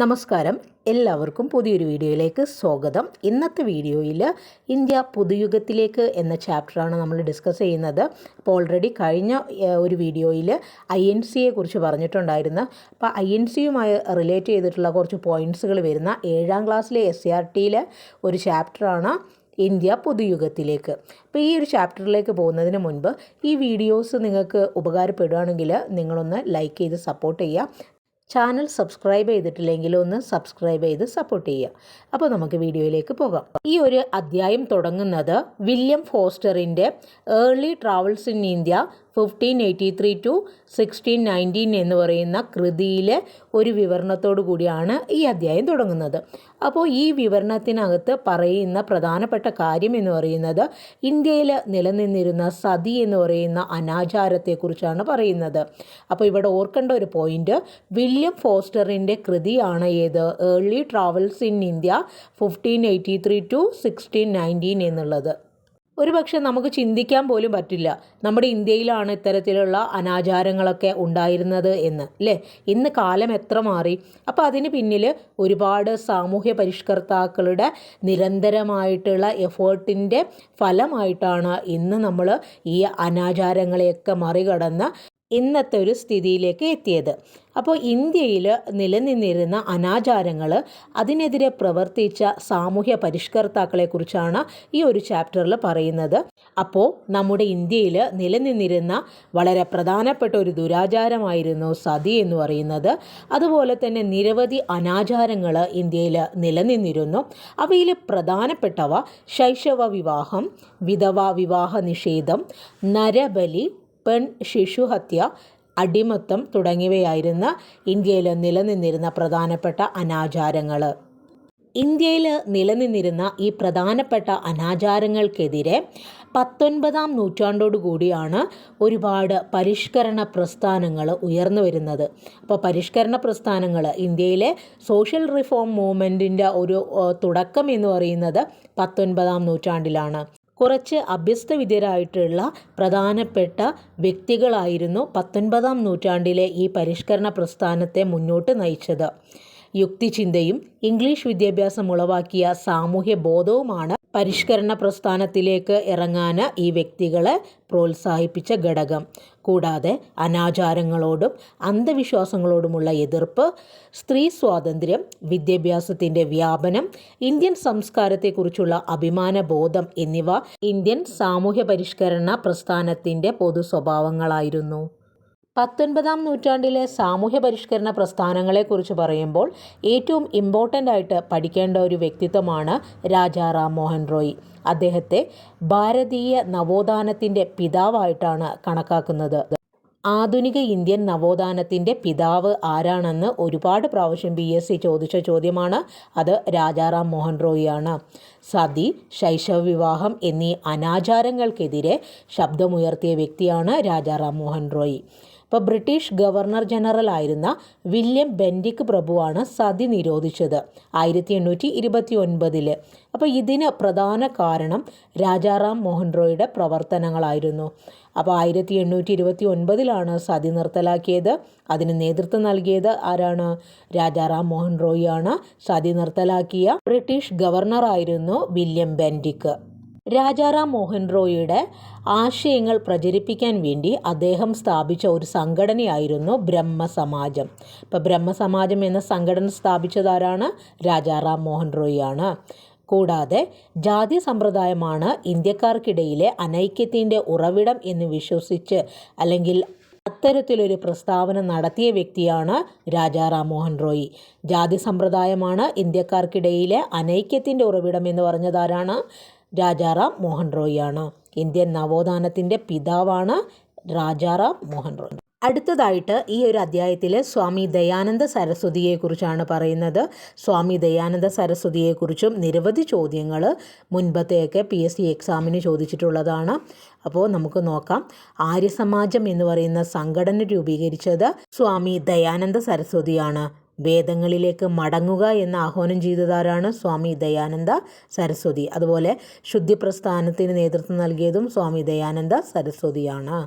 നമസ്കാരം. എല്ലാവർക്കും പുതിയൊരു വീഡിയോയിലേക്ക് സ്വാഗതം. ഇന്നത്തെ വീഡിയോയിൽ ഇന്ത്യ പുതുയുഗത്തിലേക്ക് എന്ന ചാപ്റ്ററാണ് നമ്മൾ ഡിസ്കസ് ചെയ്യുന്നത്. അപ്പോൾ ഓൾറെഡി കഴിഞ്ഞ ഒരു വീഡിയോയിൽ ഐ എൻ സിയെ കുറിച്ച് പറഞ്ഞിട്ടുണ്ടായിരുന്നു. അപ്പോൾ ഐ എൻ സിയുമായി റിലേറ്റ് ചെയ്തിട്ടുള്ള കുറച്ച് പോയിന്റ്സുകൾ വരുന്ന ഏഴാം ക്ലാസ്സിലെ എസ് സി ആർ ടിയിലെ ഒരു ചാപ്റ്ററാണ് ഇന്ത്യ പുതുയുഗത്തിലേക്ക്. അപ്പോൾ ഈ ഒരു ചാപ്റ്ററിലേക്ക് പോകുന്നതിന് മുൻപ് ഈ വീഡിയോസ് നിങ്ങൾക്ക് ഉപകാരപ്പെടുകയാണെങ്കിൽ നിങ്ങളൊന്ന് ലൈക്ക് ചെയ്ത് സപ്പോർട്ട് ചെയ്യുക. ചാനൽ സബ്സ്ക്രൈബ് ചെയ്തിട്ടില്ലെങ്കിൽ ഒന്ന് സബ്സ്ക്രൈബ് ചെയ്ത് സപ്പോർട്ട് ചെയ്യുക. അപ്പോൾ നമുക്ക് വീഡിയോയിലേക്ക് പോകാം. ഈ ഒരു അധ്യായം തുടങ്ങുന്നത് William ഫോസ്റ്ററിന്റെ early travels in India fifteen eighty three to sixteen nineteen എന്ന് പറയുന്ന കൃതിയിലെ ഒരു വിവരണത്തോടു കൂടിയാണ് ഈ അധ്യായം തുടങ്ങുന്നത്. അപ്പോൾ ഈ വിവരണത്തിനകത്ത് പറയുന്ന പ്രധാനപ്പെട്ട കാര്യം എന്ന് പറയുന്നത് ഇന്ത്യയിൽ നിലനിന്നിരുന്ന സതി എന്ന് പറയുന്ന അനാചാരത്തെക്കുറിച്ചാണ് പറയുന്നത്. അപ്പോൾ ഇവിടെ ഓർക്കേണ്ട ഒരു പോയിന്റ് വില്യം ഫോസ്റ്ററിന്റെ കൃതിയാണ് ഏത്? Early travels in India fifteen eighty three to sixteen nineteen എന്നുള്ളത്. ഒരു പക്ഷെ നമുക്ക് ചിന്തിക്കാൻ പോലും പറ്റില്ല. നമ്മുടെ ഇന്ത്യയിലാണ് ഇത്തരത്തിലുള്ള അനാചാരങ്ങളൊക്കെ ഉണ്ടായിരുന്നത് എന്ന് അല്ലേ? ഇന്ന് കാലം എത്ര മാറി? അപ്പോൾ അതിന് പിന്നിൽ ഒരുപാട് സാമൂഹ്യ പരിഷ്കർത്താക്കളുടെ നിരന്തരമായിട്ടുള്ള എഫേർട്ടിന്റെ ഫലമായിട്ടാണ് ഇന്ന് നമ്മൾ ഈ അനാചാരങ്ങളെയൊക്കെ മറികടന്ന് ഇന്നത്തെ ഒരു സ്ഥിതിയിലേക്ക് എത്തിയത്. അപ്പോൾ ഇന്ത്യയിൽ നിലനിന്നിരുന്ന അനാചാരങ്ങൾ അതിനെതിരെ പ്രവർത്തിച്ച സാമൂഹ്യ പരിഷ്കർത്താക്കളെക്കുറിച്ചാണ് ഈ ഒരു ചാപ്റ്ററിൽ പറയുന്നത്. അപ്പോൾ നമ്മുടെ ഇന്ത്യയിൽ നിലനിന്നിരുന്ന വളരെ പ്രധാനപ്പെട്ട ഒരു ദുരാചാരമായിരുന്നു സതി എന്ന് പറയുന്നത്. അതുപോലെ തന്നെ നിരവധി അനാചാരങ്ങൾ ഇന്ത്യയിൽ നിലനിന്നിരുന്നു. അവയിൽ പ്രധാനപ്പെട്ടവ ശൈശവ വിവാഹം വിധവ വിവാഹ നിഷേധം നരബലി പെൺ ശിശുഹത്യ അടിമത്തം തുടങ്ങിയവയായിരുന്ന ഇന്ത്യയിൽ നിലനിന്നിരുന്ന പ്രധാനപ്പെട്ട അനാചാരങ്ങൾ ഇന്ത്യയിൽ നിലനിന്നിരുന്ന ഈ പ്രധാനപ്പെട്ട അനാചാരങ്ങൾക്കെതിരെ പത്തൊൻപതാം നൂറ്റാണ്ടോടു കൂടിയാണ് ഒരുപാട് പരിഷ്കരണ പ്രസ്ഥാനങ്ങൾ ഉയർന്നു വരുന്നത്. അപ്പോൾ പരിഷ്കരണ പ്രസ്ഥാനങ്ങൾ ഇന്ത്യയിലെ സോഷ്യൽ റിഫോം മൂവ്മെന്റിന്റെ ഒരു തുടക്കം എന്ന് പറയുന്നത് പത്തൊൻപതാം നൂറ്റാണ്ടിലാണ്. കുറച്ച് അഭ്യസ്ത വിദ്യരായിട്ടുള്ള പ്രധാനപ്പെട്ട വ്യക്തികളായിരുന്നു പത്തൊൻപതാം നൂറ്റാണ്ടിലെ ഈ പരിഷ്കരണ പ്രസ്ഥാനത്തെ മുന്നോട്ട് നയിച്ചത്. യുക്തിചിന്തയും ഇംഗ്ലീഷ് വിദ്യാഭ്യാസം ഉളവാക്കിയ സാമൂഹ്യ ബോധവുമാണ് പരിഷ്കരണ പ്രസ്ഥാനത്തിലേക്ക് ഇറങ്ങാൻ ഈ വ്യക്തികളെ പ്രോത്സാഹിപ്പിച്ച ഘടകം. കൂടാതെ അനാചാരങ്ങളോടും അന്ധവിശ്വാസങ്ങളോടുമുള്ള എതിർപ്പ് സ്ത്രീ സ്വാതന്ത്ര്യം വിദ്യാഭ്യാസത്തിന്റെ വ്യാപനം ഇന്ത്യൻ സംസ്കാരത്തെക്കുറിച്ചുള്ള അഭിമാന ബോധം എന്നിവ ഇന്ത്യൻ സാമൂഹ്യ പരിഷ്കരണ പ്രസ്ഥാനത്തിന്റെ പൊതു സ്വഭാവങ്ങളായിരുന്നു പത്തൊൻപതാം നൂറ്റാണ്ടിലെ സാമൂഹ്യ പരിഷ്കരണ പ്രസ്ഥാനങ്ങളെക്കുറിച്ച് പറയുമ്പോൾ ഏറ്റവും ഇമ്പോർട്ടന്റ് ആയിട്ട് പഠിക്കേണ്ട ഒരു വ്യക്തിത്വമാണ് രാജാ റാം മോഹൻ റോയ്. അദ്ദേഹത്തെ ഭാരതീയ നവോത്ഥാനത്തിന്റെ പിതാവായിട്ടാണ് കണക്കാക്കുന്നത്. ആധുനിക ഇന്ത്യൻ നവോത്ഥാനത്തിന്റെ പിതാവ് ആരാണെന്ന് ഒരുപാട് പ്രാവശ്യം ബി എസ് സി ചോദിച്ച ചോദ്യമാണ് അത് രാജാറാം മോഹൻ റോയിയാണ്. സതി ശൈശവ വിവാഹം എന്നീ അനാചാരങ്ങൾക്കെതിരെ ശബ്ദമുയർത്തിയ വ്യക്തിയാണ് രാജാറാം മോഹൻ റോയ്. ഇപ്പോൾ ബ്രിട്ടീഷ് ഗവർണർ ജനറൽ ആയിരുന്ന വില്യം ബെൻഡിക് പ്രഭുവാണ് സതി നിരോധിച്ചത് ആയിരത്തി എണ്ണൂറ്റി ഇരുപത്തി ഒൻപതിൽ അപ്പോൾ ഇതിന് പ്രധാന കാരണം രാജാറാം മോഹൻ റോയുടെ പ്രവർത്തനങ്ങളായിരുന്നു. അപ്പോൾ ആയിരത്തി എണ്ണൂറ്റി ഇരുപത്തി ഒൻപതിലാണ് സതി നിർത്തലാക്കിയത്. അതിന് നേതൃത്വം നൽകിയത് ആരാണ്? രാജാറാം മോഹൻ റോയിയാണ് സതി നിർത്തലാക്കിയ ബ്രിട്ടീഷ് ഗവർണറായിരുന്നു വില്യം ബെൻഡിക് രാജാറാം മോഹൻ റോയിയുടെ ആശയങ്ങൾ പ്രചരിപ്പിക്കാൻ വേണ്ടി അദ്ദേഹം സ്ഥാപിച്ച ഒരു സംഘടനയായിരുന്നു ബ്രഹ്മസമാജം. ഇപ്പോൾ ബ്രഹ്മസമാജം എന്ന സംഘടന സ്ഥാപിച്ചതാരാണ് രാജാറാം മോഹൻ റോയിയാണ്. കൂടാതെ ജാതി സമ്പ്രദായമാണ് ഇന്ത്യക്കാർക്കിടയിലെ അനൈക്യത്തിന്റെ ഉറവിടം എന്ന് വിശ്വസിച്ച് അല്ലെങ്കിൽ അത്തരത്തിലൊരു പ്രസ്താവന നടത്തിയ വ്യക്തിയാണ് രാജാറാം മോഹൻ റോയി. ജാതി സമ്പ്രദായമാണ് ഇന്ത്യക്കാർക്കിടയിലെ അനൈക്യത്തിന്റെ ഉറവിടം എന്ന് പറഞ്ഞതാരാണ് രാജാറാം മോഹൻ റോയിയാണ്. ഇന്ത്യൻ നവോത്ഥാനത്തിന്റെ പിതാവാണ് രാജാറാം മോഹൻ റോയ്. അടുത്തതായിട്ട് ഈ ഒരു അധ്യായത്തിൽ സ്വാമി ദയാനന്ദ സരസ്വതിയെക്കുറിച്ചാണ് പറയുന്നത്. സ്വാമി ദയാനന്ദ സരസ്വതിയെക്കുറിച്ചും നിരവധി ചോദ്യങ്ങൾ മുൻപത്തെയൊക്കെ പി എസ് സി എക്സാമിന് ചോദിച്ചിട്ടുള്ളതാണ്. അപ്പോൾ നമുക്ക് നോക്കാം. ആര്യസമാജം എന്ന് പറയുന്ന സംഘടന രൂപീകരിച്ചത് സ്വാമി ദയാനന്ദ സരസ്വതിയാണ്. വേദങ്ങളിലേക്ക് മടങ്ങുക എന്ന് ആഹ്വാനം ചെയ്തതാരാണ് സ്വാമി ദയാനന്ദ സരസ്വതി. അതുപോലെ ശുദ്ധി പ്രസ്ഥാനത്തിന് നേതൃത്വം നൽകിയതും സ്വാമി ദയാനന്ദ സരസ്വതിയാണ്.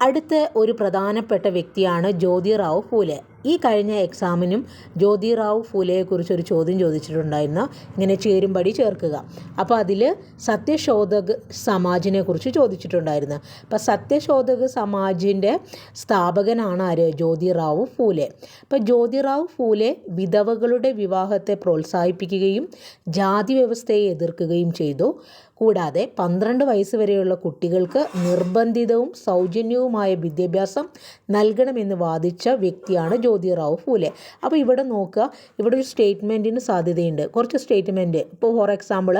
അടുത്ത ഒരു പ്രധാനപ്പെട്ട വ്യക്തിയാണ് ജ്യോതിറാവു ഫൂലെ. ഈ കഴിഞ്ഞ എക്സാമിനും ജ്യോതിറാവു ഫൂലെയെക്കുറിച്ച് ഒരു ചോദ്യം ചോദിച്ചിട്ടുണ്ടായിരുന്നു. ഇങ്ങനെ ചേരുംപടി ചേർക്കുക. അപ്പോൾ അതിൽ സത്യശോധക് സമാജിനെ കുറിച്ച് ചോദിച്ചിട്ടുണ്ടായിരുന്നു. അപ്പോൾ സത്യശോധക് സമാജിന്റെ സ്ഥാപകനാണ് ആര്? ജ്യോതിറാവു ഫൂലെ. അപ്പോൾ ജ്യോതിറാവു ഫൂലെ വിധവകളുടെ വിവാഹത്തെ പ്രോത്സാഹിപ്പിക്കുകയും ജാതി വ്യവസ്ഥയെ എതിർക്കുകയും ചെയ്തു. കൂടാതെ പന്ത്രണ്ട് വയസ്സ് വരെയുള്ള കുട്ടികൾക്ക് നിർബന്ധിതവും സൗജന്യവുമായ വിദ്യാഭ്യാസം നൽകണമെന്ന് വാദിച്ച വ്യക്തിയാണ് ജ്യോതിറാവു ഫൂലെ അപ്പോൾ ഇവിടെ നോക്കുക ഇവിടെ ഒരു സ്റ്റേറ്റ്മെന്റിന് സാധ്യതയുണ്ട്. കുറച്ച് സ്റ്റേറ്റ്മെന്റ് ഇപ്പോൾ ഫോർ എക്സാമ്പിൾ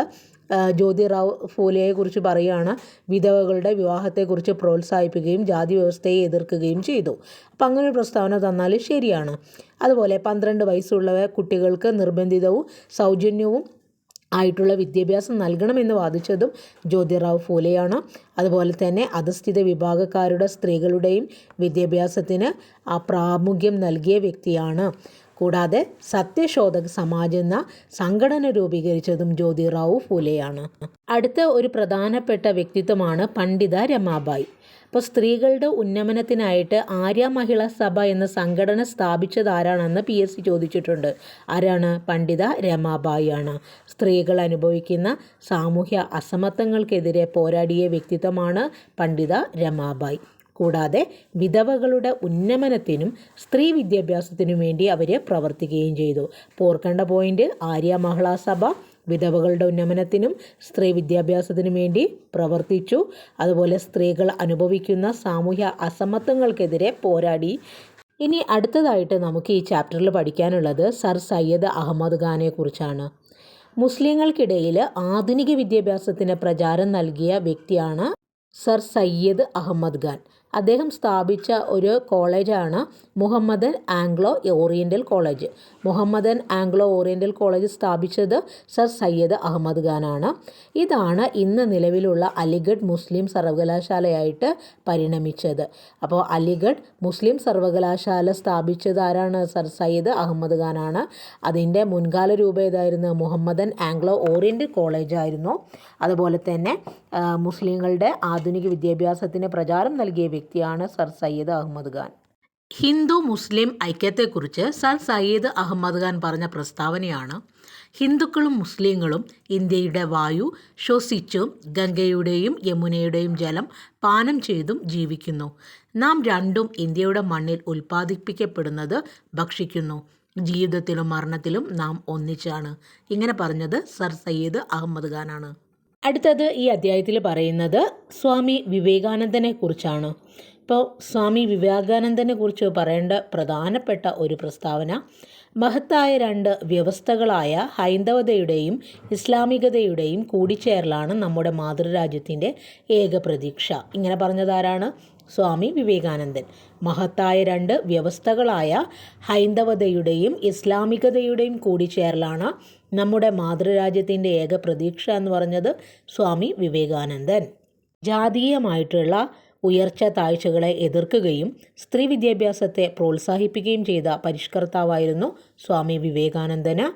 ജ്യോതിറാവു ഫൂലെയെക്കുറിച്ച് പറയുകയാണ്. വിധവകളുടെ വിവാഹത്തെക്കുറിച്ച് പ്രോത്സാഹിപ്പിക്കുകയും ജാതി വ്യവസ്ഥയെ എതിർക്കുകയും ചെയ്തു. അപ്പം അങ്ങനെ ഒരു പ്രസ്താവന തന്നാൽ ശരിയാണ്. അതുപോലെ പന്ത്രണ്ട് വയസ്സുള്ളവ കുട്ടികൾക്ക് നിർബന്ധിതവും സൗജന്യവും ആയിട്ടുള്ള വിദ്യാഭ്യാസം നൽകണമെന്ന് വാദിച്ചതും ജ്യോതിറാവ് ഫൂലെയാണ്. അതുപോലെ തന്നെ അധസ്ഥിത വിഭാഗക്കാരുടെ സ്ത്രീകളുടെയും വിദ്യാഭ്യാസത്തിന് പ്രാമുഖ്യം നൽകിയ വ്യക്തിയാണ്. കൂടാതെ സത്യശോധക് സമാജ് എന്ന സംഘടന രൂപീകരിച്ചതും ജ്യോതിറാവു ഫൂലെയാണ്. അടുത്ത ഒരു പ്രധാനപ്പെട്ട വ്യക്തിത്വമാണ് പണ്ഡിത രമാബായി. അപ്പോൾ സ്ത്രീകളുടെ ഉന്നമനത്തിനായിട്ട് ആര്യ മഹിളാ സഭ എന്ന സംഘടന സ്ഥാപിച്ചത് ആരാണെന്ന് പി എസ് സി ചോദിച്ചിട്ടുണ്ട്. ആരാണ്? പണ്ഡിത രമാബായി ആണ് സ്ത്രീകൾ അനുഭവിക്കുന്ന സാമൂഹ്യ അസമത്വങ്ങൾക്കെതിരെ പോരാടിയ വ്യക്തിത്വമാണ് പണ്ഡിത രമാബായി. കൂടാതെ വിധവകളുടെ ഉന്നമനത്തിനും സ്ത്രീ വിദ്യാഭ്യാസത്തിനും വേണ്ടി അവർ പ്രവർത്തിക്കുകയും ചെയ്തു. പോർക്കേണ്ട പോയിന്റ് ആര്യ മഹിളാ സഭ വിധവകളുടെ ഉന്നമനത്തിനും സ്ത്രീ വിദ്യാഭ്യാസത്തിനും വേണ്ടി പ്രവർത്തിച്ചു. അതുപോലെ സ്ത്രീകൾ അനുഭവിക്കുന്ന സാമൂഹ്യ അസമത്വങ്ങൾക്കെതിരെ പോരാടി. ഇനി അടുത്തതായിട്ട് നമുക്ക് ഈ ചാപ്റ്ററിൽ പഠിക്കാനുള്ളത് സർ സയ്യദ് അഹമ്മദ് ഖാനെ കുറിച്ചാണ്. മുസ്ലിങ്ങൾക്കിടയിൽ ആധുനിക വിദ്യാഭ്യാസത്തിന് പ്രചാരം നൽകിയ വ്യക്തിയാണ് സർ സയ്യദ് അഹമ്മദ് ഖാൻ. അദ്ദേഹം സ്ഥാപിച്ച ഒരു കോളേജാണ് Muhammadan Anglo Oriental college. Muhammadan Anglo Oriental college സ്ഥാപിച്ചത് സർ സയ്യദ് അഹമ്മദ് ഖാനാണ്. ഇതാണ് ഇന്ന് നിലവിലുള്ള അലിഗഡ് മുസ്ലിം സർവകലാശാലയായിട്ട് പരിണമിച്ചത്. അപ്പോൾ അലിഗഡ് മുസ്ലിം സർവകലാശാല സ്ഥാപിച്ചത് ആരാണ്? സർ സയ്യദ് അഹമ്മദ് ഖാനാണ്. അതിന്റെ മുൻകാല രൂപം ഏതായിരുന്നു? മുഹമ്മദൻ ആംഗ്ലോ ഓറിയന്റൽ കോളേജായിരുന്നു. അതുപോലെ തന്നെ മുസ്ലിങ്ങളുടെ ആധുനിക വിദ്യാഭ്യാസത്തിന് പ്രചാരം നൽകിയ വ്യക്തിയാണ് സർ സയ്യിദ് അഹമ്മദ് ഖാൻ. ഹിന്ദു മുസ്ലിം ഐക്യത്തെക്കുറിച്ച് സർ സയ്യിദ് അഹമ്മദ് ഖാൻ പറഞ്ഞ പ്രസ്താവനയാണ് ഹിന്ദുക്കളും മുസ്ലിങ്ങളും ഇന്ത്യയുടെ വായു ശ്വസിച്ചും ഗംഗയുടെയും യമുനയുടെയും ജലം പാനം ചെയ്തും ജീവിക്കുന്നു. നാം രണ്ടും ഇന്ത്യയുടെ മണ്ണിൽ ഉൽപ്പാദിപ്പിക്കപ്പെടുന്നത് ഭക്ഷിക്കുന്നു. ജീവിതത്തിലും മരണത്തിലും നാം ഒന്നിച്ചാണ്. ഇങ്ങനെ പറഞ്ഞത് സർ സയ്യിദ് അഹമ്മദ് ഖാനാണ്. അടുത്തത് ഈ അധ്യായത്തിൽ പറയുന്നത് സ്വാമി വിവേകാനന്ദനെ കുറിച്ചാണ്. ഇപ്പോൾ സ്വാമി വിവേകാനന്ദനെ കുറിച്ച് പറയേണ്ട പ്രധാനപ്പെട്ട ഒരു പ്രസ്താവന മഹത്തായ രണ്ട് വ്യവസ്ഥകളായ ഹൈന്ദവതയുടെയും ഇസ്ലാമികതയുടെയും കൂടിച്ചേരലാണ് നമ്മുടെ മാതൃരാജ്യത്തിന്റെ ഏക പ്രതീക്ഷ. ഇങ്ങനെ പറഞ്ഞതാരാണ് സ്വാമി വിവേകാനന്ദൻ. മഹത്തായ രണ്ട് വ്യവസ്ഥകളായ ഹൈന്ദവതയുടെയും ഇസ്ലാമികതയുടെയും കൂടിച്ചേരലാണ് നമ്മുടെ മാതൃരാജ്യത്തിന്റെ ഏക പ്രതീക്ഷ എന്ന് പറഞ്ഞത് സ്വാമി വിവേകാനന്ദൻ. ജാതീയമായിട്ടുള്ള ഉയർച്ച താഴ്ചകളെ എതിർക്കുകയും സ്ത്രീ വിദ്യാഭ്യാസത്തെ പ്രോത്സാഹിപ്പിക്കുകയും ചെയ്ത പരിഷ്കർത്താവായിരുന്നു സ്വാമി വിവേകാനന്ദന്.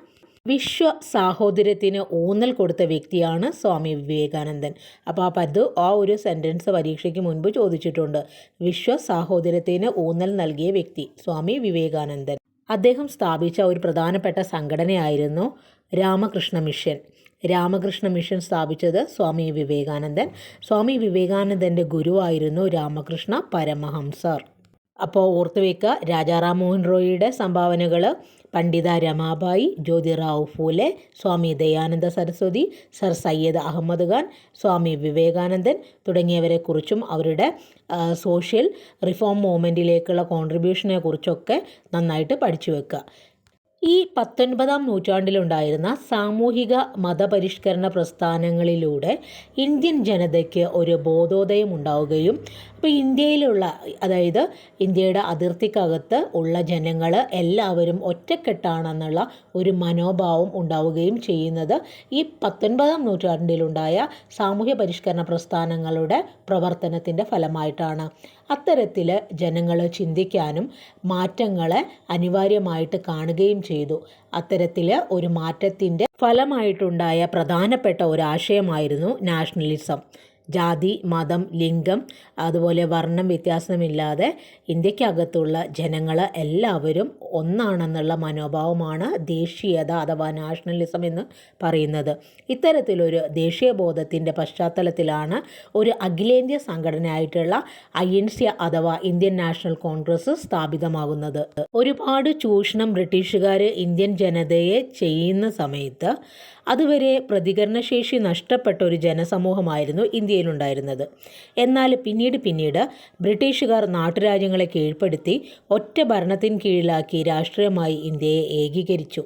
വിശ്വ സാഹോദര്യത്തിന് ഊന്നൽ കൊടുത്ത വ്യക്തിയാണ് സ്വാമി വിവേകാനന്ദൻ. അപ്പോൾ ആ പത് ആ ഒരു സെന്റൻസ് പരീക്ഷയ്ക്ക് മുൻപ് ചോദിച്ചിട്ടുണ്ട്. വിശ്വ സാഹോദര്യത്തിന് ഊന്നൽ നൽകിയ വ്യക്തി സ്വാമി വിവേകാനന്ദൻ. അദ്ദേഹം സ്ഥാപിച്ച ഒരു പ്രധാനപ്പെട്ട സംഘടനയായിരുന്നു രാമകൃഷ്ണ മിഷൻ. രാമകൃഷ്ണ മിഷൻ സ്ഥാപിച്ചത് സ്വാമി വിവേകാനന്ദൻ. സ്വാമി വിവേകാനന്ദന്റെ ഗുരുവായിരുന്നു രാമകൃഷ്ണ പരമഹംസർ. അപ്പോൾ ഓർത്തു വയ്ക്കുക രാജാറാം മോഹൻ റോയിയുടെ സംഭാവനകൾ പണ്ഡിത രമാബായി ജ്യോതിറാവു ഫൂലെ സ്വാമി ദയാനന്ദ സരസ്വതി സർ സയ്യദ് അഹമ്മദ് ഖാൻ സ്വാമി വിവേകാനന്ദൻ തുടങ്ങിയവരെക്കുറിച്ചും അവരുടെ സോഷ്യൽ റിഫോം മൂവ്മെന്റിലേക്കുള്ള കോൺട്രിബ്യൂഷനെ കുറിച്ചൊക്കെ നന്നായിട്ട് പഠിച്ചു വെക്കുക. ഈ പത്തൊൻപതാം നൂറ്റാണ്ടിലുണ്ടായിരുന്ന സാമൂഹിക മതപരിഷ്കരണ പ്രസ്ഥാനങ്ങളിലൂടെ ഇന്ത്യൻ ജനതയ്ക്ക് ഒരു ബോധോദയം ഉണ്ടാവുകയും അപ്പോൾ ഇന്ത്യയിലുള്ള അതായത് ഇന്ത്യയുടെ അതിർത്തിക്കകത്ത് ഉള്ള ജനങ്ങൾ എല്ലാവരും ഒറ്റക്കെട്ടാണെന്നുള്ള ഒരു മനോഭാവം ഉണ്ടാവുകയും ചെയ്യുന്നത് ഈ പത്തൊൻപതാം നൂറ്റാണ്ടിലുണ്ടായ സാമൂഹ്യ പരിഷ്കരണ പ്രസ്ഥാനങ്ങളുടെ പ്രവർത്തനത്തിന്റെ ഫലമായിട്ടാണ്. അത്തരത്തിൽ ജനങ്ങൾ ചിന്തിക്കാനും മാറ്റങ്ങളെ അനിവാര്യമായിട്ട് കാണുകയും ചെയ്തു. അത്തരത്തിൽ ഒരു മാറ്റത്തിന്റെ ഫലമായിട്ടുണ്ടായ പ്രധാനപ്പെട്ട ഒരാശയമായിരുന്നു നാഷണലിസം. ജാതി മതം ലിംഗം അതുപോലെ വർണം വ്യത്യാസമില്ലാതെ ഇന്ത്യക്കകത്തുള്ള ജനങ്ങൾ എല്ലാവരും ഒന്നാണെന്നുള്ള മനോഭാവമാണ് ദേശീയത അഥവാ നാഷണലിസം എന്ന് പറയുന്നത്. ഇത്തരത്തിലൊരു ദേശീയബോധത്തിന്റെ പശ്ചാത്തലത്തിലാണ് ഒരു അഖിലേന്ത്യാ സംഘടനയായിട്ടുള്ള ഐ എൻ സി അഥവാ ഇന്ത്യൻ നാഷണൽ കോൺഗ്രസ് സ്ഥാപിതമാകുന്നത്. ഒരുപാട് ചൂഷണം ബ്രിട്ടീഷുകാർ ഇന്ത്യൻ ജനതയെ ചെയ്യുന്ന സമയത്ത് അതുവരെ പ്രതികരണശേഷി നഷ്ടപ്പെട്ട ഒരു ജനസമൂഹമായിരുന്നു ഇന്ത്യയിലുണ്ടായിരുന്നത്. എന്നാൽ പിന്നീട് പിന്നീട് ബ്രിട്ടീഷുകാർ നാട്ടുരാജ്യങ്ങളെ കീഴ്പ്പെടുത്തി ഒറ്റ ഭരണത്തിന് കീഴിലാക്കി രാഷ്ട്രീയമായി ഇന്ത്യയെ ഏകീകരിച്ചു.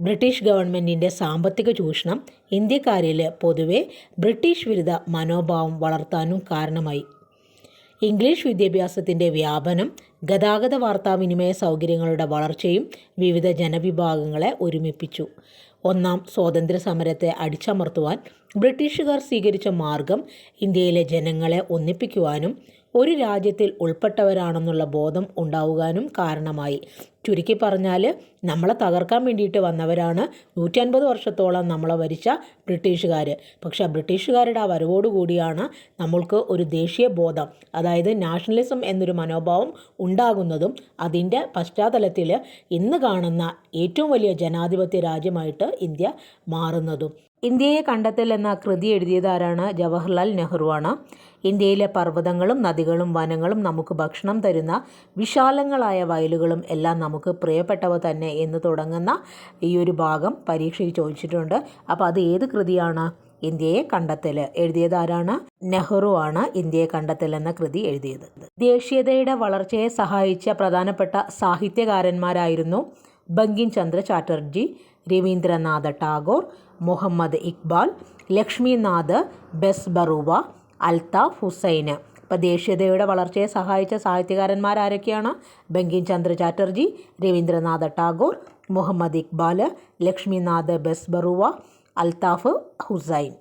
ബ്രിട്ടീഷ് ഗവൺമെന്റിന്റെ സാമ്പത്തിക ചൂഷണം ഇന്ത്യക്കാരിൽ പൊതുവെ ബ്രിട്ടീഷ് വിരുദ്ധ മനോഭാവം വളർത്താനും കാരണമായി. ഇംഗ്ലീഷ് വിദ്യാഭ്യാസത്തിന്റെ വ്യാപനം ഗതാഗത വാർത്താവിനിമയ സൗകര്യങ്ങളുടെ വളർച്ചയും വിവിധ ജനവിഭാഗങ്ങളെ ഒരുമിപ്പിച്ചു. ഒന്നാം സ്വാതന്ത്ര്യ സമരത്തെ അടിച്ചമർത്തുവാൻ ബ്രിട്ടീഷുകാർ സ്വീകരിച്ച മാർഗം ഇന്ത്യയിലെ ജനങ്ങളെ ഒന്നിപ്പിക്കുവാനും ഒരു രാജ്യത്തിൽ ഉൾപ്പെട്ടവരാണെന്നുള്ള ബോധം ഉണ്ടാവുവാനും കാരണമായി. ചുരുക്കി പറഞ്ഞാൽ നമ്മളെ തകർക്കാൻ വേണ്ടിയിട്ട് വന്നവരാണ് നൂറ്റൻപത് വർഷത്തോളം നമ്മളെ ഭരിച്ച ബ്രിട്ടീഷുകാർ പക്ഷേ ബ്രിട്ടീഷുകാരുടെ ആ വരവോടുകൂടിയാണ് നമ്മൾക്ക് ഒരു ദേശീയ ബോധം അതായത് നാഷണലിസം എന്നൊരു മനോഭാവം ഉണ്ടാകുന്നതും അതിന്റെ പശ്ചാത്തലത്തിൽ ഇന്ന് കാണുന്ന ഏറ്റവും വലിയ ജനാധിപത്യ രാജ്യമായിട്ട് ഇന്ത്യ മാറുന്നതും. ഇന്ത്യയെ കണ്ടെത്തൽ എന്ന കൃതി എഴുതിയത് ആരാണ്? ജവഹർലാൽ നെഹ്റുവാണ് ഇന്ത്യയിലെ പർവതങ്ങളും നദികളും വനങ്ങളും നമുക്ക് ഭക്ഷണം തരുന്ന വിശാലങ്ങളായ വയലുകളും എല്ലാം നമുക്ക് പ്രിയപ്പെട്ടവ തന്നെ എന്ന് തുടങ്ങുന്ന ഈ ഒരു ഭാഗം പരീക്ഷയിൽ ചോദിച്ചിട്ടുണ്ട്. അപ്പോൾ അത് ഏത് കൃതിയാണ്? ഇന്ത്യയെ കണ്ടെത്തൽ എഴുതിയത് ആരാണ്? നെഹ്റു ആണ് ഇന്ത്യയെ കണ്ടെത്തൽ എന്ന കൃതി എഴുതിയത്. ദേശീയതയുടെ വളർച്ചയെ സഹായിച്ച പ്രധാനപ്പെട്ട സാഹിത്യകാരന്മാരായിരുന്നു ബങ്കിം ചന്ദ്ര ചാറ്റർജി രവീന്ദ്രനാഥ ടാഗോർ മുഹമ്മദ് ഇക്ബാൽ ലക്ഷ്മിനാഥ് ബെസ്ബറുവ അൽതാഫ് ഹുസൈന്. ഇപ്പോൾ ദേശീയതയുടെ വളർച്ചയെ സഹായിച്ച സാഹിത്യകാരന്മാരാരൊക്കെയാണ് ബങ്കിം ചന്ദ്ര ചാറ്റർജി രവീന്ദ്രനാഥ ടാഗോർ മുഹമ്മദ് ഇക്ബാൽ ലക്ഷ്മിനാഥ് ബെസ്ബറുവ അൽതാഫ് ഹുസൈൻ.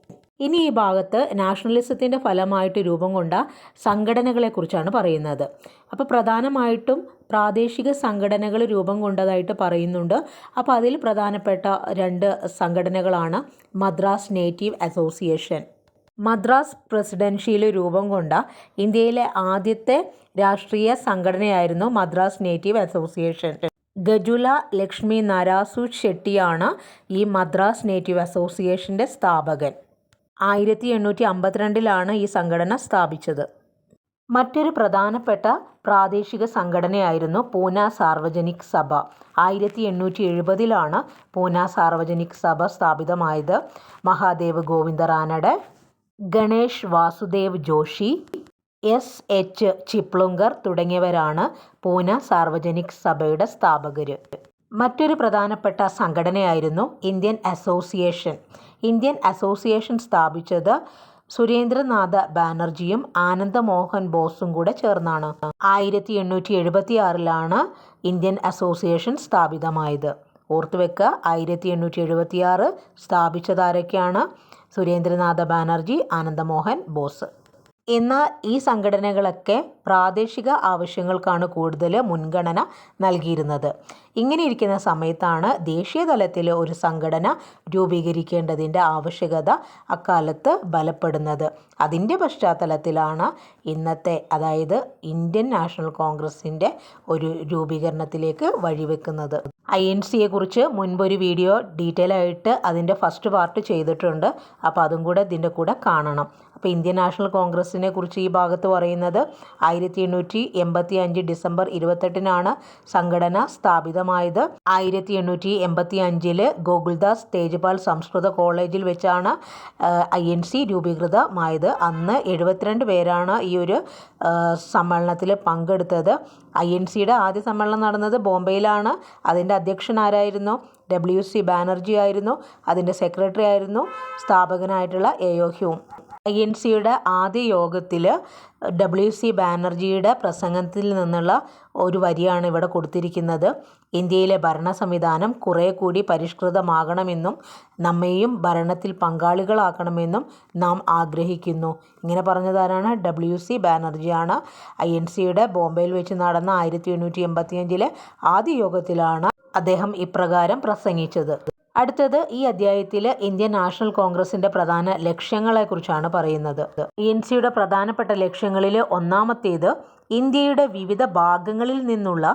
ഇനി ഈ ഭാഗത്ത് നാഷണലിസത്തിന്റെ ഫലമായിട്ട് രൂപം കൊണ്ട സംഘടനകളെക്കുറിച്ചാണ് പറയുന്നത്. അപ്പോൾ പ്രധാനമായിട്ടും പ്രാദേശിക സംഘടനകൾ രൂപം കൊണ്ടതായിട്ട് പറയുന്നുണ്ട്. അപ്പോൾ അതിൽ പ്രധാനപ്പെട്ട രണ്ട് സംഘടനകളാണ് മദ്രാസ് നേറ്റീവ് അസോസിയേഷൻ. മദ്രാസ് പ്രസിഡൻഷ്യയിൽ രൂപം കൊണ്ട ഇന്ത്യയിലെ ആദ്യത്തെ രാഷ്ട്രീയ സംഘടനയായിരുന്നു മദ്രാസ് നേറ്റീവ് അസോസിയേഷൻ. ഗജുല ലക്ഷ്മി നരാസു ഷെട്ടിയാണ് ഈ മദ്രാസ് നേറ്റീവ് അസോസിയേഷന്റെ സ്ഥാപകൻ. ആയിരത്തി എണ്ണൂറ്റി അമ്പത്തിരണ്ടിലാണ് ഈ സംഘടന സ്ഥാപിച്ചത്. മറ്റൊരു പ്രധാനപ്പെട്ട പ്രാദേശിക സംഘടനയായിരുന്നു പൂന സാർവജനിക് സഭ. ആയിരത്തി എണ്ണൂറ്റി എഴുപതിലാണ് പൂന സാർവജനിക് സഭ സ്ഥാപിതമായത്. മഹാദേവ് ഗോവിന്ദ റാനഡെ ഗണേഷ് വാസുദേവ് ജോഷി എസ്. എച്ച്. ചിപ്ലുങ്കർ തുടങ്ങിയവരാണ് പൂന സാർവജനിക് സഭയുടെ സ്ഥാപകർ മറ്റൊരു പ്രധാനപ്പെട്ട സംഘടനയായിരുന്നു ഇന്ത്യൻ അസോസിയേഷൻ. ഇന്ത്യൻ അസോസിയേഷൻ സ്ഥാപിച്ചത് സുരേന്ദ്രനാഥ ബാനർജിയും ആനന്ദമോഹൻ ബോസും കൂടെ ചേർന്നാണ്. ആയിരത്തി എണ്ണൂറ്റി എഴുപത്തി ആറിലാണ് ഇന്ത്യൻ അസോസിയേഷൻ സ്ഥാപിതമായത്. ഓർത്തുവെക്കുക ആയിരത്തി എണ്ണൂറ്റി എഴുപത്തി ആറ് സ്ഥാപിച്ചതാരൊക്കെയാണ് സുരേന്ദ്രനാഥ ബാനർജി ആനന്ദമോഹൻ ബോസ്. എന്നാൽ ഈ സംഘടനകളൊക്കെ പ്രാദേശിക ആവശ്യങ്ങൾക്കാണ് കൂടുതൽ മുൻഗണന നൽകിയിരുന്നത്. ഇങ്ങനെ ഇരിക്കുന്ന സമയത്താണ് ദേശീയ തലത്തിൽ ഒരു സംഘടന രൂപീകരിക്കേണ്ടതിന്റെ ആവശ്യകത അക്കാലത്ത് ബലപ്പെടുന്നത്. അതിന്റെ പശ്ചാത്തലത്തിലാണ് ഇന്നത്തെ അതായത് ഇന്ത്യൻ നാഷണൽ കോൺഗ്രസിന്റെ ഒരു രൂപീകരണത്തിലേക്ക് വഴിവെക്കുന്നത്. ഐ എൻ സിയെ കുറിച്ച് മുൻപൊരു വീഡിയോ ഡീറ്റെയിൽ ആയിട്ട് അതിന്റെ ഫസ്റ്റ് പാർട്ട് ചെയ്തിട്ടുണ്ട്. അപ്പോൾ അതും കൂടെ ഇതിന്റെ കൂടെ കാണണം. അപ്പോൾ ഇന്ത്യൻ നാഷണൽ കോൺഗ്രസിനെ കുറിച്ച് ഈ ഭാഗത്ത് പറയുന്നത് ആയിരത്തി എണ്ണൂറ്റി എൺപത്തി അഞ്ച് ഡിസംബർ ഇരുപത്തെട്ടിനാണ് സംഘടന സ്ഥാപിതമായത്. ആയിരത്തി എണ്ണൂറ്റി എൺപത്തി അഞ്ചിൽ ഗോകുൽദാസ് തേജ്പാൽ സംസ്കൃത കോളേജിൽ വെച്ചാണ് ഐ എൻ സി രൂപീകൃതമായത്. അന്ന് എഴുപത്തിരണ്ട് പേരാണ് ഈ ഒരു സമ്മേളനത്തിൽ പങ്കെടുത്തത്. ഐ എൻ സിയുടെ ആദ്യ സമ്മേളനം നടന്നത് ബോംബെയിലാണ്. അതിന്റെ അധ്യക്ഷനാരായിരുന്നു ഡബ്ല്യു സി ബാനർജി ആയിരുന്നു. അതിന്റെ സെക്രട്ടറി ആയിരുന്നു. സ്ഥാപകനായിട്ടുള്ള A O Hume. I N സിയുടെ ആദ്യ യോഗത്തിൽ ഡബ്ല്യു സി ബാനർജിയുടെ പ്രസംഗത്തിൽ നിന്നുള്ള ഒരു വരിയാണ് ഇവിടെ കൊടുത്തിരിക്കുന്നത്. ഇന്ത്യയിലെ ഭരണ സംവിധാനം കുറേ കൂടി പരിഷ്കൃതമാകണമെന്നും നമ്മെയും ഭരണത്തിൽ പങ്കാളികളാക്കണമെന്നും നാം ആഗ്രഹിക്കുന്നു. ഇങ്ങനെ പറഞ്ഞതാരാണ്? ഡബ്ല്യു സി ബാനർജിയാണ്. ഐ എൻ സിയുടെ ബോംബെയിൽ വെച്ച് നടന്ന ആയിരത്തി എണ്ണൂറ്റി എൺപത്തിയഞ്ചിലെ ആദ്യ യോഗത്തിലാണ് അദ്ദേഹം ഇപ്രകാരം പ്രസംഗിച്ചത്. അടുത്തത് ഈ അധ്യായത്തിൽ ഇന്ത്യൻ നാഷണൽ കോൺഗ്രസിന്റെ പ്രധാന ലക്ഷ്യങ്ങളെക്കുറിച്ചാണ് പറയുന്നത്. ഇ എൻ സിയുടെ പ്രധാനപ്പെട്ട ലക്ഷ്യങ്ങളിൽ ഒന്നാമത്തേത് ഇന്ത്യയുടെ വിവിധ ഭാഗങ്ങളിൽ നിന്നുള്ള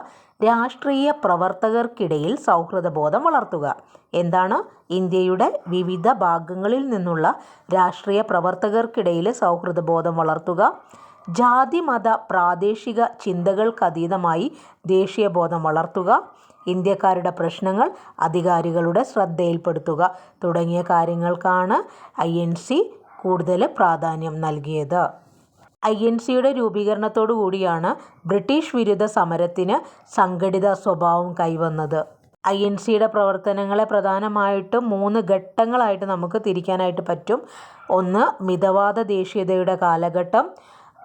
രാഷ്ട്രീയ പ്രവർത്തകർക്കിടയിൽ സൗഹൃദബോധം വളർത്തുക. എന്താണ്? ഇന്ത്യയുടെ വിവിധ ഭാഗങ്ങളിൽ നിന്നുള്ള രാഷ്ട്രീയ പ്രവർത്തകർക്കിടയിൽ സൗഹൃദബോധം വളർത്തുക. ജാതി മത പ്രാദേശിക ചിന്തകൾക്കതീതമായി ദേശീയ ബോധം വളർത്തുക. ഇന്ത്യക്കാരുടെ പ്രശ്നങ്ങൾ അധികാരികളുടെ ശ്രദ്ധയിൽപ്പെടുത്തുക തുടങ്ങിയ കാര്യങ്ങൾക്കാണ് ഐ എൻ സി കൂടുതൽ പ്രാധാന്യം നൽകിയത്. ഐ എൻ സിയുടെ രൂപീകരണത്തോടു കൂടിയാണ് ബ്രിട്ടീഷ് വിരുദ്ധ സമരത്തിന് സംഘടിത സ്വഭാവം കൈവന്നത്. ഐ എൻ സിയുടെ പ്രവർത്തനങ്ങളെ പ്രധാനമായിട്ടും മൂന്ന് ഘട്ടങ്ങളായിട്ട് നമുക്ക് തിരിക്കാനായിട്ട് പറ്റും. ഒന്ന് മിതവാദ ദേശീയതയുടെ കാലഘട്ടം.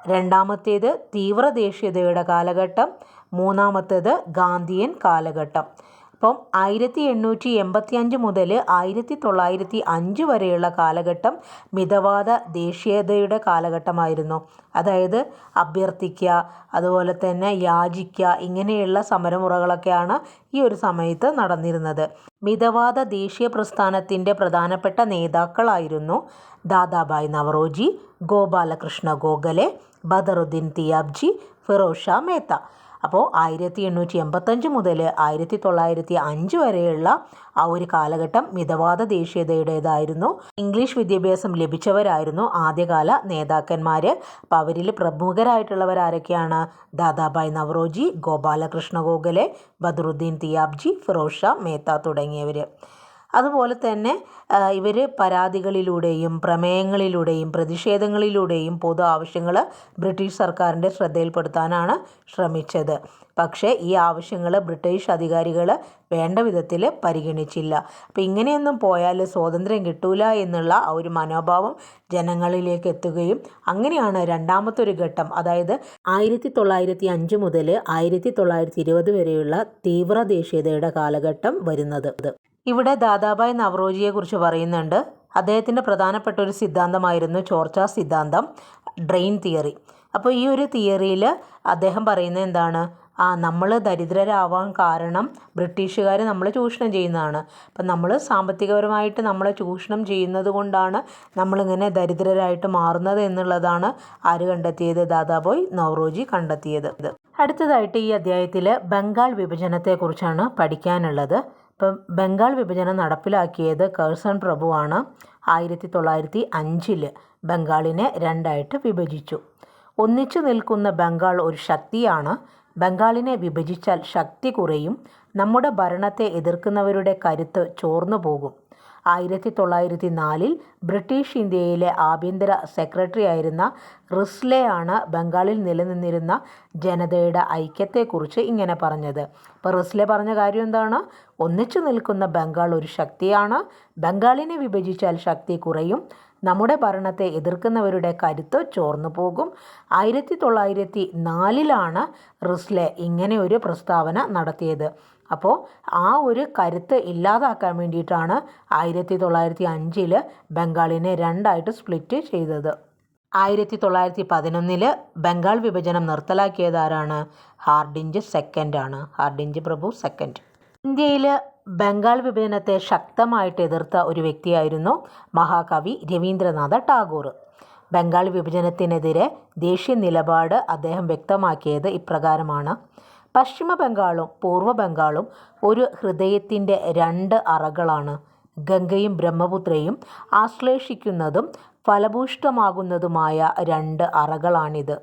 രണ്ടാമത്തേത് തീവ്ര ദേശീയതയുടെ കാലഘട്ടം. മൂന്നാമത്തേത് ഗാന്ധിയൻ കാലഘട്ടം. അപ്പം ആയിരത്തി എണ്ണൂറ്റി എൺപത്തി അഞ്ച് മുതൽ ആയിരത്തി തൊള്ളായിരത്തി അഞ്ച് വരെയുള്ള കാലഘട്ടം മിതവാദ ദേശീയതയുടെ കാലഘട്ടമായിരുന്നു. അതായത് അഭ്യർത്ഥിക്കുക അതുപോലെ തന്നെ യാചിക്കുക ഇങ്ങനെയുള്ള സമരമുറകളൊക്കെയാണ് ഈ ഒരു സമയത്ത് നടന്നിരുന്നത്. മിതവാദ ദേശീയ പ്രസ്ഥാനത്തിന്റെ പ്രധാനപ്പെട്ട നേതാക്കളായിരുന്നു ദാദാഭായ് നവറോജി ഗോപാലകൃഷ്ണ ഗോഖലെ ബദറുദ്ദീൻ തിയാബ്ജി ഫിറോഷ മേത്ത. അപ്പോൾ ആയിരത്തി എണ്ണൂറ്റി എൺപത്തഞ്ച് മുതൽ ആയിരത്തി തൊള്ളായിരത്തി അഞ്ച് വരെയുള്ള ആ ഒരു കാലഘട്ടം മിതവാദ ദേശീയതയുടേതായിരുന്നു. ഇംഗ്ലീഷ് വിദ്യാഭ്യാസം ലഭിച്ചവരായിരുന്നു ആദ്യകാല നേതാക്കന്മാർ അപ്പോൾ അവരിൽ പ്രമുഖരായിട്ടുള്ളവർ ആരൊക്കെയാണ് ദാദാഭായ് നവറോജി ഗോപാലകൃഷ്ണ ഗോഖലെ ബദറുദ്ദീൻ തിയാബ്ജി ഫിറോഷ മേത്ത തുടങ്ങിയവർ അതുപോലെ തന്നെ ഇവർ പരാതികളിലൂടെയും പ്രമേയങ്ങളിലൂടെയും പ്രതിഷേധങ്ങളിലൂടെയും പൊതു ആവശ്യങ്ങൾ ബ്രിട്ടീഷ് സർക്കാരിന്റെ ശ്രദ്ധയിൽപ്പെടുത്താനാണ് ശ്രമിച്ചത്. പക്ഷേ ഈ ആവശ്യങ്ങൾ ബ്രിട്ടീഷ് അധികാരികൾ വേണ്ട വിധത്തിൽ പരിഗണിച്ചില്ല. അപ്പം ഇങ്ങനെയൊന്നും പോയാൽ സ്വാതന്ത്ര്യം കിട്ടൂല എന്നുള്ള ആ ഒരു മനോഭാവം ജനങ്ങളിലേക്ക് എത്തുകയും അങ്ങനെയാണ് രണ്ടാമത്തെ ഒരു ഘട്ടം. അതായത് ആയിരത്തി തൊള്ളായിരത്തി അഞ്ച് മുതൽ ആയിരത്തി തൊള്ളായിരത്തി ഇരുപത് വരെയുള്ള തീവ്ര ദേശീയതയുടെ കാലഘട്ടം വരുന്നത്. ഇവിടെ ദാദാഭായ് നവറോജിയെക്കുറിച്ച് പറയുന്നുണ്ട്. അദ്ദേഹത്തിന്റെ പ്രധാനപ്പെട്ട ഒരു സിദ്ധാന്തമായിരുന്നു ചോർച്ച സിദ്ധാന്തം ഡ്രെയിൻ തിയറി. അപ്പോൾ ഈ ഒരു തിയറിയിൽ അദ്ദേഹം പറയുന്നത് എന്താണ്? ആ നമ്മൾ ദരിദ്രരാവാൻ കാരണം ബ്രിട്ടീഷുകാർ നമ്മളെ ചൂഷണം ചെയ്യുന്നതാണ്. അപ്പം നമ്മൾ സാമ്പത്തികപരമായിട്ട് നമ്മളെ ചൂഷണം ചെയ്യുന്നത് കൊണ്ടാണ് നമ്മളിങ്ങനെ ദരിദ്രരായിട്ട് മാറുന്നത് എന്നുള്ളതാണ് ആര് കണ്ടെത്തിയത്? ദാദാബോയ് നവറോജി കണ്ടെത്തിയത്. അടുത്തതായിട്ട് ഈ അധ്യായത്തിൽ ബംഗാൾ വിഭജനത്തെക്കുറിച്ചാണ് പഠിക്കാനുള്ളത്. ഇപ്പം ബംഗാൾ വിഭജനം നടപ്പിലാക്കിയത് കഴ്സൺ പ്രഭുവാണ്. ആയിരത്തി തൊള്ളായിരത്തി അഞ്ചിൽ ബംഗാളിനെ രണ്ടായിട്ട് വിഭജിച്ചു. ഒന്നിച്ചു നിൽക്കുന്ന ബംഗാൾ ഒരു ശക്തിയാണ്. ബംഗാളിനെ വിഭജിച്ചാൽ ശക്തി കുറയും. നമ്മുടെ ഭരണത്തെ എതിർക്കുന്നവരുടെ കരുത്ത് ചോർന്നു പോകും. ആയിരത്തി തൊള്ളായിരത്തി നാലിൽ ബ്രിട്ടീഷ് ഇന്ത്യയിലെ ആഭ്യന്തര സെക്രട്ടറി ആയിരുന്ന റിസ്ലെ ആണ് ബംഗാളിൽ നിലനിന്നിരുന്ന ജനതയുടെ ഐക്യത്തെക്കുറിച്ച് ഇങ്ങനെ പറഞ്ഞത്. അപ്പോൾ റിസ്ലെ പറഞ്ഞ കാര്യം എന്താണ്? ഒന്നിച്ചു നിൽക്കുന്ന ബംഗാൾ ഒരു ശക്തിയാണ്. ബംഗാളിനെ വിഭജിച്ചാൽ ശക്തി കുറയും. നമ്മുടെ ഭരണത്തെ എതിർക്കുന്നവരുടെ കരുത്ത് ചോർന്നു പോകും. ആയിരത്തി തൊള്ളായിരത്തി നാലിലാണ് റിസ്ലെ ഇങ്ങനെ ഒരു പ്രസ്താവന നടത്തിയത്. അപ്പോൾ ആ ഒരു കരുത്ത് ഇല്ലാതാക്കാൻ വേണ്ടിയിട്ടാണ് ആയിരത്തി തൊള്ളായിരത്തി അഞ്ചിൽ ബംഗാളിനെ രണ്ടായിട്ട് സ്പ്ലിറ്റ് ചെയ്തത്. ആയിരത്തി തൊള്ളായിരത്തി പതിനൊന്നിൽ ബംഗാൾ വിഭജനം നിർത്തലാക്കിയത് ആരാണ് ഹാർഡിഞ്ച് സെക്കൻഡാണ്. ഹാർഡിഞ്ച് പ്രഭു സെക്കൻഡ്. ഇന്ത്യയിൽ ബംഗാൾ വിഭജനത്തെ ശക്തമായിട്ട് എതിർത്ത ഒരു വ്യക്തിയായിരുന്നു മഹാകവി രവീന്ദ്രനാഥ ടാഗോർ. ബംഗാൾ വിഭജനത്തിനെതിരെ ദേശീയ നിലപാട് അദ്ദേഹം വ്യക്തമാക്കിയത് ഇപ്രകാരമാണ്. പശ്ചിമ ബംഗാളും പൂർവ ബംഗാളും ഒരു ഹൃദയത്തിന്റെ രണ്ട് അറകളാണ്. ഗംഗയും ബ്രഹ്മപുത്രയും ആശ്ലേഷിക്കുന്നതും ഫലഭൂഷ്ടമാകുന്നതുമായ രണ്ട് അറകളാണിത്.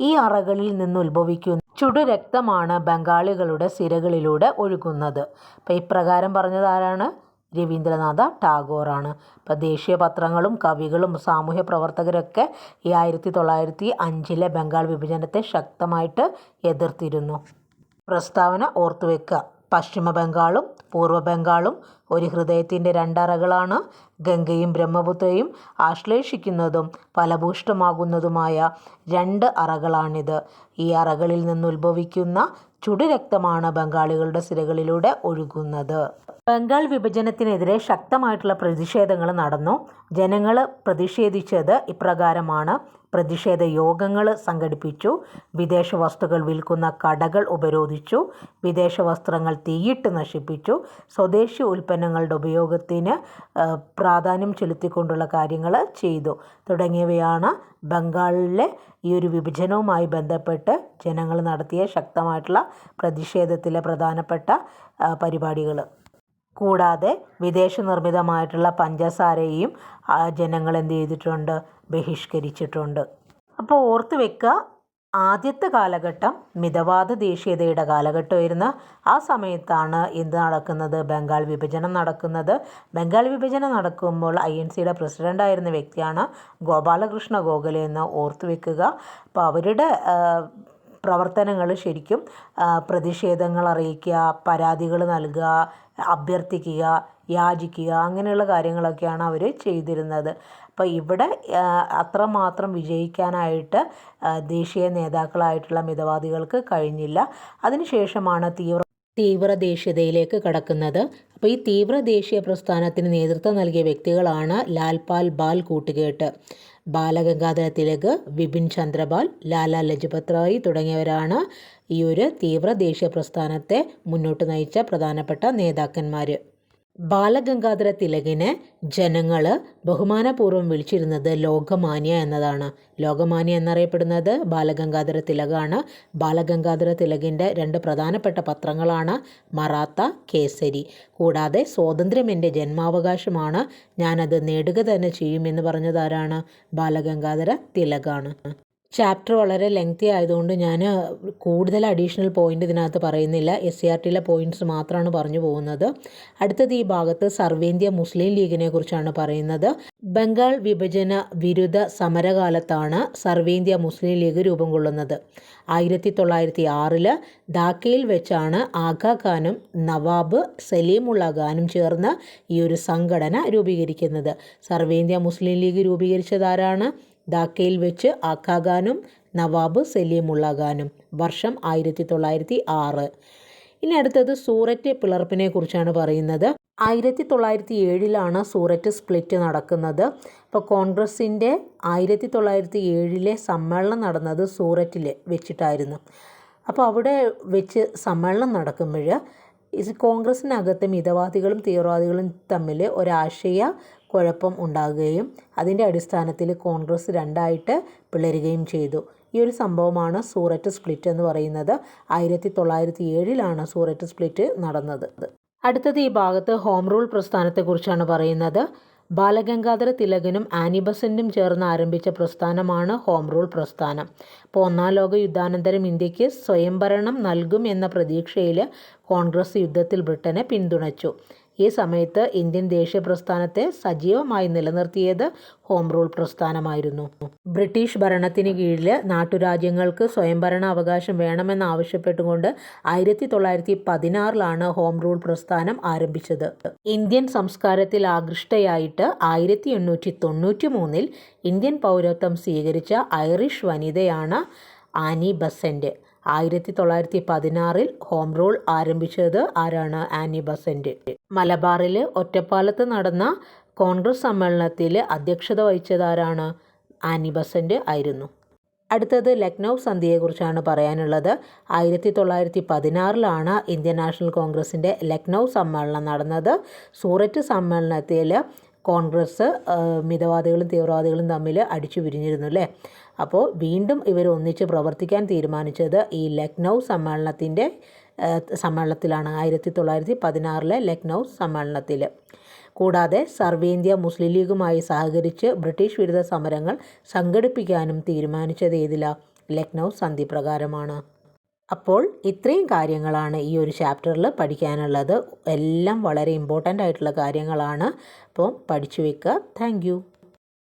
ഈ അറകളിൽ നിന്നുത്ഭവിക്കുന്ന ചുടുരക്തമാണ് ബംഗാളികളുടെ സിരകളിലൂടെ ഒഴുകുന്നത്. അപ്പം ഇപ്രകാരം പറഞ്ഞത് ആരാണ്? രവീന്ദ്രനാഥ ടാഗോറാണ്. ഇപ്പോൾ ദേശീയ പത്രങ്ങളും കവികളും സാമൂഹ്യ പ്രവർത്തകരൊക്കെ ഈ ആയിരത്തി തൊള്ളായിരത്തി അഞ്ചിലെ ബംഗാൾ വിഭജനത്തെ ശക്തമായിട്ട് എതിർത്തിരുന്നു. പ്രസ്താവന ഓർത്തുവെക്കുക പശ്ചിമ ബംഗാളും പൂർവ ബംഗാളും ഒരു ഹൃദയത്തിന്റെ രണ്ടറകളാണ് ഗംഗയും ബ്രഹ്മപുത്രയും ആശ്ലേഷിക്കുന്നതും ഫലഭൂഷ്ടമാകുന്നതുമായ രണ്ട് അറകളാണിത്. ഈ അറകളിൽ നിന്നുത്ഭവിക്കുന്ന ചുടുരക്തമാണ് ബംഗാളികളുടെ സിരകളിലൂടെ ഒഴുകുന്നത്. ബംഗാൾ വിഭജനത്തിനെതിരെ ശക്തമായിട്ടുള്ള പ്രതിഷേധങ്ങൾ നടന്നു. ജനങ്ങൾ പ്രതിഷേധിച്ചത് ഇപ്രകാരമാണ്. പ്രതിഷേധ യോഗങ്ങൾ സംഘടിപ്പിച്ചു. വിദേശ വസ്തുക്കൾ വിൽക്കുന്ന കടകൾ ഉപരോധിച്ചു. വിദേശ വസ്ത്രങ്ങൾ തീയിട്ട് നശിപ്പിച്ചു. സ്വദേശി ഉൽപ്പന്നങ്ങളുടെ ഉപയോഗത്തിന് പ്രാധാന്യം ചെലുത്തിക്കൊണ്ടുള്ള കാര്യങ്ങൾ ചെയ്തു. തുടങ്ങിയവയാണ് ബംഗാളിലെ ഈ ഒരു വിഭജനവുമായി ബന്ധപ്പെട്ട് ജനങ്ങൾ നടത്തിയ ശക്തമായിട്ടുള്ള പ്രതിഷേധത്തിലെ പ്രധാനപ്പെട്ട പരിപാടികൾ. കൂടാതെ വിദേശ നിർമ്മിതമായിട്ടുള്ള പഞ്ചസാരയും ജനങ്ങൾ എന്ത് ചെയ്തിട്ടുണ്ട്? ബഹിഷ്കരിച്ചിട്ടുണ്ട്. അപ്പോൾ ഓർത്ത് വെക്കുക ആദ്യത്തെ കാലഘട്ടം മിതവാദ ദേശീയതയുടെ കാലഘട്ടമായിരുന്നു ആ സമയത്താണ് എന്ത് നടക്കുന്നത്? ബംഗാൾ വിഭജനം നടക്കുന്നത്. ബംഗാൾ വിഭജനം നടക്കുമ്പോൾ ഐ എൻ സിയുടെ പ്രസിഡന്റായിരുന്ന വ്യക്തിയാണ് ഗോപാലകൃഷ്ണ ഗോഖലെ എന്ന് ഓർത്തു വെക്കുക. അപ്പോൾ അവരുടെ പ്രവർത്തനങ്ങൾ ശരിക്കും പ്രതിഷേധങ്ങൾ അറിയിക്കുക പരാതികൾ നൽകുക അഭ്യർത്ഥിക്കുക യാചിക്കുക അങ്ങനെയുള്ള കാര്യങ്ങളൊക്കെയാണ് അവർ ചെയ്തിരുന്നത്. അപ്പോൾ ഇവിടെ അത്രമാത്രം വിജയിക്കാനായിട്ട് ദേശീയ നേതാക്കളായിട്ടുള്ള മിതവാദികൾക്ക് കഴിഞ്ഞില്ല. അതിനുശേഷമാണ് തീവ്ര തീവ്ര ദേശീയതയിലേക്ക് കടക്കുന്നത്. അപ്പോൾ ഈ തീവ്ര ദേശീയ പ്രസ്ഥാനത്തിന് നേതൃത്വം നൽകിയ വ്യക്തികളാണ് ലാൽപാൽ ബാൽ കൂട്ടുകെട്ട്. ബാലഗംഗാധര തിലക് വിപിൻ ചന്ദ്രപാൽ ലാലാ ലജപത് റായ് തുടങ്ങിയവരാണ് ഈ ഒരു തീവ്ര ദേശീയ പ്രസ്ഥാനത്തെ മുന്നോട്ട് നയിച്ച പ്രധാനപ്പെട്ട നേതാക്കന്മാർ ബാലഗംഗാധര തിലകിനെ ജനങ്ങൾ ബഹുമാനപൂർവം വിളിച്ചിരുന്നത് ലോകമാന്യ എന്നതാണ്. ലോകമാന്യ എന്നറിയപ്പെടുന്നത് ബാലഗംഗാധര തിലകാണ്. ബാലഗംഗാധര തിലകിന്റെ രണ്ട് പ്രധാനപ്പെട്ട പത്രങ്ങളാണ് മറാത്ത കേസരി. കൂടാതെ സ്വാതന്ത്ര്യം എന്റെ ജന്മാവകാശമാണ്. ഞാനത് നേടുക തന്നെ ചെയ്യുമെന്ന് പറഞ്ഞതാരാണ് ബാലഗംഗാധര തിലകാണ്. ചാപ്റ്റർ വളരെ ലെങ്തി ആയതുകൊണ്ട് ഞാൻ കൂടുതൽ അഡീഷണൽ പോയിന്റ് ഇതിനകത്ത് പറയുന്നില്ല. എസ് സി ആർ ടിയിലെ പോയിന്റ്സ് മാത്രമാണ് പറഞ്ഞു പോകുന്നത്. അടുത്തത് ഈ ഭാഗത്ത് സർവേന്ത്യ മുസ്ലിം ലീഗിനെ കുറിച്ചാണ് പറയുന്നത്. ബംഗാൾ വിഭജന വിരുദ്ധ സമരകാലത്താണ് സർവേന്ത്യ മുസ്ലിം ലീഗ് രൂപം കൊള്ളുന്നത്. ആയിരത്തി തൊള്ളായിരത്തി ആറിൽ ധാക്കയിൽ വെച്ചാണ് ആഗാ ഖാനും നവാബ് സലീമുള്ള ഖാനും ചേർന്ന് ഈ ഒരു സംഘടന രൂപീകരിക്കുന്നത്. സർവേന്ത്യ മുസ്ലിം ലീഗ് രൂപീകരിച്ചതാരാണ് ധാക്കയിൽ വെച്ച് ആക്കാഖാനും നവാബ് സലീമുള്ള ഖാനും വർഷം ആയിരത്തി തൊള്ളായിരത്തി ആറ് ഇനി അടുത്തത് സൂററ്റ് പിളർപ്പിനെ കുറിച്ചാണ് പറയുന്നത്. ആയിരത്തി തൊള്ളായിരത്തി ഏഴിലാണ് സൂററ്റ് സ്പ്ലിറ്റ് നടക്കുന്നത്. അപ്പോൾ കോൺഗ്രസിന്റെ ആയിരത്തി തൊള്ളായിരത്തി ഏഴിലെ സമ്മേളനം നടന്നത് സൂററ്റിൽ വെച്ചിട്ടായിരുന്നു. അപ്പോൾ അവിടെ വെച്ച് സമ്മേളനം നടക്കുമ്പോൾ കോൺഗ്രസിനകത്ത് മിതവാദികളും തീവ്രവാദികളും തമ്മിൽ ഒരാശയ കുഴപ്പം ഉണ്ടാകുകയും അതിന്റെ അടിസ്ഥാനത്തിൽ കോൺഗ്രസ് രണ്ടായിട്ട് പിളരുകയും ചെയ്തു. ഈ ഒരു സംഭവമാണ് സൂററ്റ് സ്പ്ലിറ്റ് എന്ന് പറയുന്നത്. ആയിരത്തി തൊള്ളായിരത്തി ഏഴിലാണ് സൂററ്റ് സ്പ്ലിറ്റ് നടന്നത്. അടുത്തത് ഈ ഭാഗത്ത് ഹോം റൂൾ പ്രസ്ഥാനത്തെക്കുറിച്ചാണ് പറയുന്നത്. ബാലഗംഗാധര തിലകനും ആനി ബസന്റും ചേർന്ന് ആരംഭിച്ച പ്രസ്ഥാനമാണ് ഹോം റൂൾ പ്രസ്ഥാനം. അപ്പോൾ ഒന്നാം ലോക യുദ്ധാനന്തരം ഇന്ത്യയ്ക്ക് സ്വയംഭരണം നൽകും എന്ന പ്രതീക്ഷയിൽ കോൺഗ്രസ് യുദ്ധത്തിൽ ബ്രിട്ടനെ പിന്തുണച്ചു. ഈ സമയത്ത് ഇന്ത്യൻ ദേശീയ പ്രസ്ഥാനത്തെ സജീവമായി നിലനിർത്തിയത് ഹോം റൂൾ പ്രസ്ഥാനമായിരുന്നു. ബ്രിട്ടീഷ് ഭരണത്തിന് കീഴിൽ നാട്ടുരാജ്യങ്ങൾക്ക് സ്വയംഭരണ അവകാശം വേണമെന്നാവശ്യപ്പെട്ടുകൊണ്ട് ആയിരത്തി തൊള്ളായിരത്തി പതിനാറിലാണ് ഹോം റൂൾ പ്രസ്ഥാനം ആരംഭിച്ചത്. ഇന്ത്യൻ സംസ്കാരത്തിൽ ആകൃഷ്ടയായിട്ട് ആയിരത്തി എണ്ണൂറ്റി തൊണ്ണൂറ്റി മൂന്നിൽ ഇന്ത്യൻ പൗരത്വം സ്വീകരിച്ച ഐറിഷ് വനിതയാണ് ആനി ബസന്റ് ആയിരത്തി തൊള്ളായിരത്തി പതിനാറിൽ ഹോം റൂൾ ആരംഭിച്ചത് ആരാണ്? Annie Besant. മലബാറിൽ ഒറ്റപ്പാലത്ത് നടന്ന കോൺഗ്രസ് സമ്മേളനത്തിൽ അധ്യക്ഷത വഹിച്ചത് ആരാണ്? ആനി ബസന്റ് ആയിരുന്നു. അടുത്തത് ലക്നൗ സന്ധിയെക്കുറിച്ചാണ് പറയാനുള്ളത്. ആയിരത്തി തൊള്ളായിരത്തി പതിനാറിലാണ് ഇന്ത്യൻ നാഷണൽ കോൺഗ്രസിന്റെ ലക്നൗ സമ്മേളനം നടന്നത്. സൂററ്റ് സമ്മേളനത്തിൽ കോൺഗ്രസ് മിതവാദികളും തീവ്രവാദികളും തമ്മിൽ അടിച്ചു പിരിഞ്ഞിരുന്നു അല്ലേ? അപ്പോൾ വീണ്ടും ഇവർ ഒന്നിച്ച് പ്രവർത്തിക്കാൻ തീരുമാനിച്ചത് ഈ ലക്നൗ സമ്മേളനത്തിന്റെ സമ്മേളനത്തിലാണ് ആയിരത്തി തൊള്ളായിരത്തി പതിനാറിലെ ലക്നൗ സമ്മേളനത്തിൽ. കൂടാതെ സർവേന്ത്യ മുസ്ലിം ലീഗുമായി സഹകരിച്ച് ബ്രിട്ടീഷ് വിരുദ്ധ സമരങ്ങൾ സംഘടിപ്പിക്കാനും തീരുമാനിച്ചത് ഏതില? ലക്നൗ സന്ധി പ്രകാരമാണ്. അപ്പോൾ ഇത്രയും കാര്യങ്ങളാണ് ഈ ഒരു ചാപ്റ്ററിൽ പഠിക്കാനുള്ളത്. എല്ലാം വളരെ ഇമ്പോർട്ടന്റ് ആയിട്ടുള്ള കാര്യങ്ങളാണ്. അപ്പോൾ പഠിച്ചു വെക്കുക. താങ്ക്